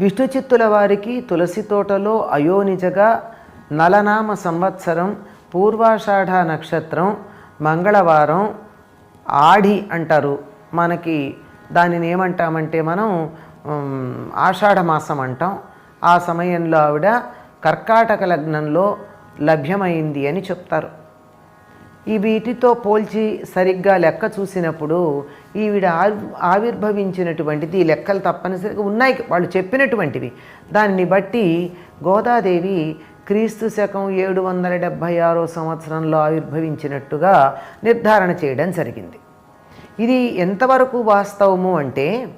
విష్ణు చిత్తుల వారికి తులసి తోటలో అయోనిజగా నలనామ సంవత్సరం పూర్వాషాఢ నక్షత్రం మంగళవారం ఆడి అంటారు. మనకి దానిని ఏమంటామంటే మనం ఆషాఢ మాసం అంటాం. ఆ సమయంలో ఆవిడ కర్కాటక లగ్నంలో లభ్యమైంది అని చెప్తారు. ఈ వీటితో పోల్చి సరిగ్గా లెక్క చూసినప్పుడు ఈవిడ ఆవి- ఆవిర్భవించినటువంటిది ఈ లెక్కలు తప్పనిసరిగా ఉన్నాయి. వాళ్ళు చెప్పినటువంటివి. దాన్ని బట్టి గోదాదేవి క్రీస్తు శకం ఏడు వందల డెబ్భై ఆరో సంవత్సరంలో ఆవిర్భవించినట్టుగా నిర్ధారణ చేయడం జరిగింది. ఇది ఎంతవరకు వాస్తవము అంటే